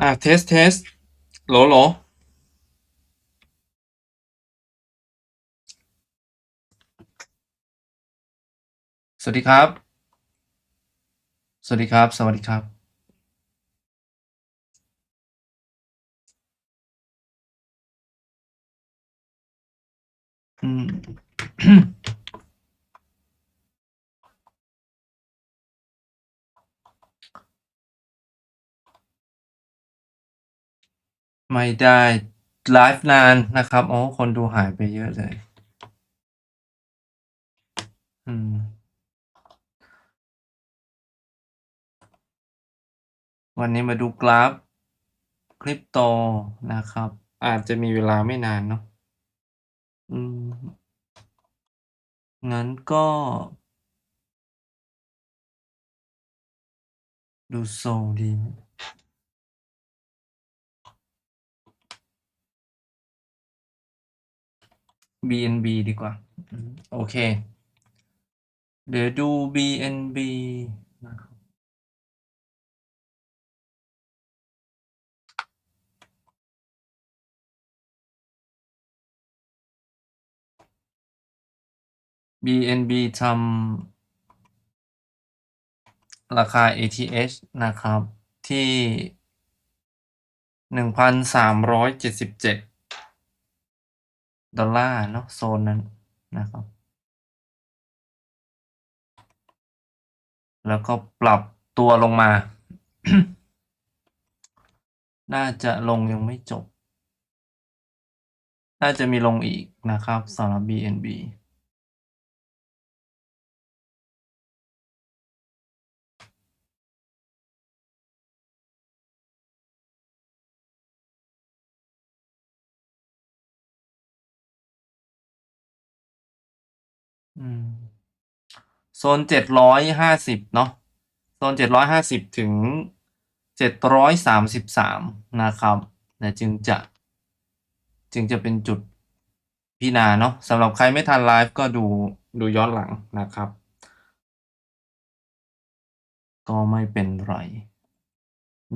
อะเทสเทสโหลโหลสวัสดีครับ สวัสดีครับ สวัสดีครับ อืม ไม่ได้ไลฟ์นานนะครับ โอ้ คนดูหายไปเยอะเลย อืม วันนี้มาดูกราฟคริปโตนะครับ อาจจะมีเวลาไม่นานเนาะ อืม งั้นก็ ดูโซลดีไหม BNB ดีกว่าอืมโอเค เดี๋ยวดู BNB นะครับ BNB ทำราคา ATH นะครับ ที่1,377ด ดอลลาร์เนาะโซนนั้นนะครับ แล้วก็ปรับตัวลงมา น่าจะลงยังไม่จบ น่าจะมีลงอีกนะครับสำหรับ BNB โซนเจ็ดร้อืมโซน750เนาะโซน750ถึง733นะครับแต่จึงจะจึงจะเป็นจุดพิจารณาเนาะสำหรับใครไม่ทันไลฟ์ก็ดูดูย้อนหลังนะครับ ก็ไม่เป็นไร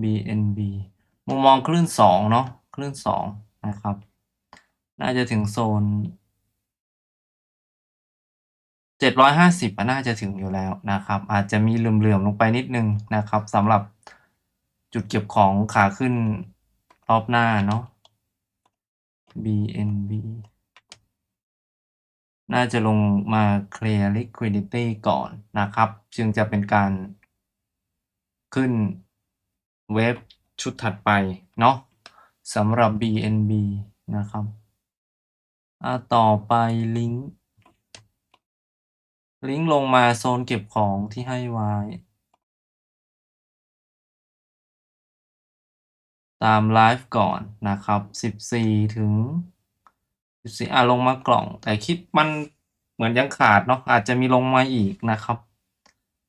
BNB มุมมองคลื่น2เนาะคลื่น2นะครับ น่าจะถึงโซน 750อะน่าจะถึงอยู่แล้วนะครับ อาจจะมีเหลื่อมๆลงไปนิดนึงนะครับสำหรับจุดเก็บของขาขึ้นรอบหน้าเนาะ BNB น่าจะลงมา clear liquidity ก่อนนะครับ จึงจะเป็นการขึ้นเวฟชุดถัดไปเนาะสำหรับ BNB นะครับอ่ต่อไปลิงก์ ลิงก์ลงมาโซนเก็บของที่ให้ไว้ ตามไลฟ์ก่อนนะครับ 14 ถึง 14 อะลงมากล่อง แต่คิดมันเหมือนยังขาดเนาะอาจจะมีลงมาอีกนะครับ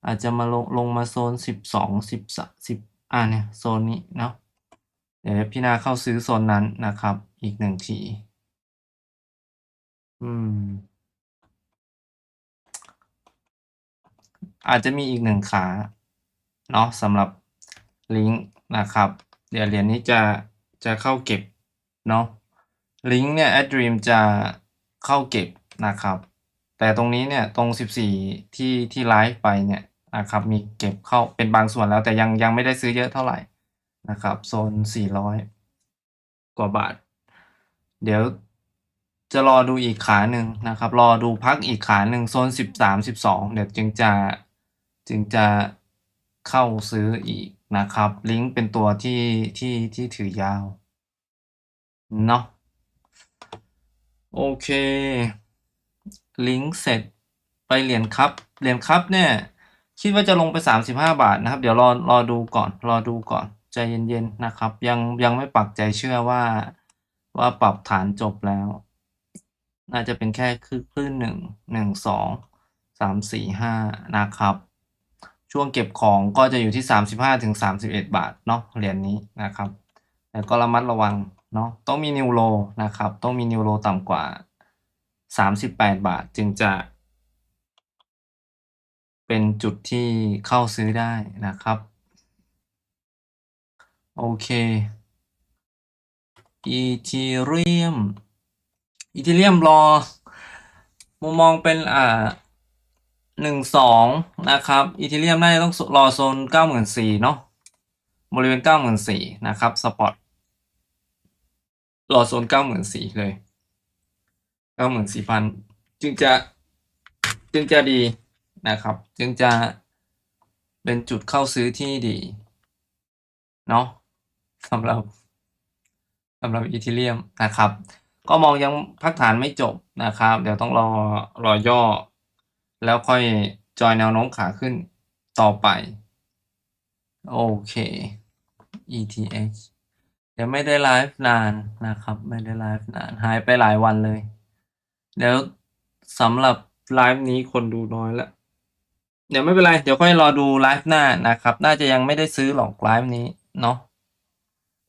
อาจจะมาลงลงมาโซน 12 13 10อ่าเนี่ยโซนนี้เนาะเดี๋ยวพี่นาเข้าซื้อโซนนั้นนะครับ อีกหนึ่งที อืม อาจจะมีอีกหนึ่งขาเนาะสำหรับลิงก์นะครับ เดี๋ยวเหรียญนี้จะจะเข้าเก็บเนาะลิงก์เนี่ย Adream จะเข้าเก็บนะครับ แต่ตรงนี้เนี่ยตรง 14 ที่ที่ไลฟ์ไปเนี่ยนะครับมีเก็บเข้าเป็นบางส่วนแล้วแต่ยังยังไม่ได้ซื้อเยอะเท่าไหร่นะครับโซน 400 กว่าบาท เดี๋ยวจะรอดูอีกขาหนึ่งนะครับ รอดูพักอีกขาหนึ่งโซนสิบสามสิบสองเดี๋ยวจึงจะ จึงจะเข้าซื้ออีกนะครับ ลิงก์เป็นตัวที่ที่ที่ถือยาว เนาะโอเค ลิงก์เสร็จไปเหรียญครับเหรียญครับเนี่ยคิดว่าจะลงไปสามสิบห้าบาทนะครับ เดี๋ยวรอรอดูก่อนรอดูก่อนใจเย็นๆนะครับ ยังยังไม่ปักใจเชื่อว่าว่าปรับฐานจบแล้ว น่าจะเป็นแค่คลื่นหนึ่งหนึ่งสองสามสี่ห้านะครับ ช่วงเก็บของก็จะอยู่ที่สามสิบห้าถึงสามสิบเอ็ดบาทเนาะเหรียญนี้นะครับแต่ก็ระมัดระวังเนาะต้องมีนิวโลนะครับต้องมีนิวโลต่ำกว่าสามสิบแปดบาทจึงจะ เป็นจุดที่เข้าซื้อได้นะครับ โอเคอีทีเรียมอีทีเรียมรอมุมมองเป็นอ่า หนึ่งสองนะครับอีเทีเรียมน่าจะต้องรอโซนเก้าหมื่นสี่เนาะบริเวณเก้าหมื่นสี่นะครับสปอตรอโซนเก้าหมื่นสี่เลยเก้าหมื่นสี่พันจึงจะจึงจะดีนะครับ จึงจะเป็นจุดเข้าซื้อที่ดีเนาะสำหรับสำหรับอีเทีเรียมนะครับ ก็มองยังพักฐานไม่จบนะครับ เดี๋ยวต้องรอรอย่อ แล้วค่อยจอยแนวโน้มขาขึ้นต่อไป โอเค ETH เดี๋ยวไม่ได้ไลฟ์นานนะครับ ไม่ได้ไลฟ์นาน หายไปหลายวันเลย เดี๋ยวสำหรับไลฟ์นี้คนดูน้อยแล้วเดี๋ยวไม่เป็นไร เดี๋ยวค่อยรอดูไลฟ์หน้านะครับ น่าจะยังไม่ได้ซื้อหรอกไลฟ์นี้เนาะ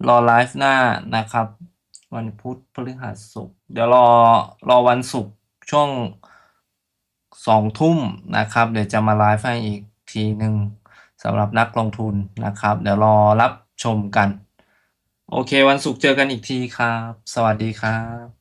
รอไลฟ์หน้านะครับ วันพุธพฤหัสศุกร์เดี๋ยวรอรอวันศุกร์ช่วง สองทุ่มนะครับ เดี๋ยวจะมาไลฟ์ให้อีกทีหนึ่งสำหรับนักลงทุนนะครับ เดี๋ยวรอรับชมกัน โอเค วันศุกร์เจอกันอีกทีครับ สวัสดีครับ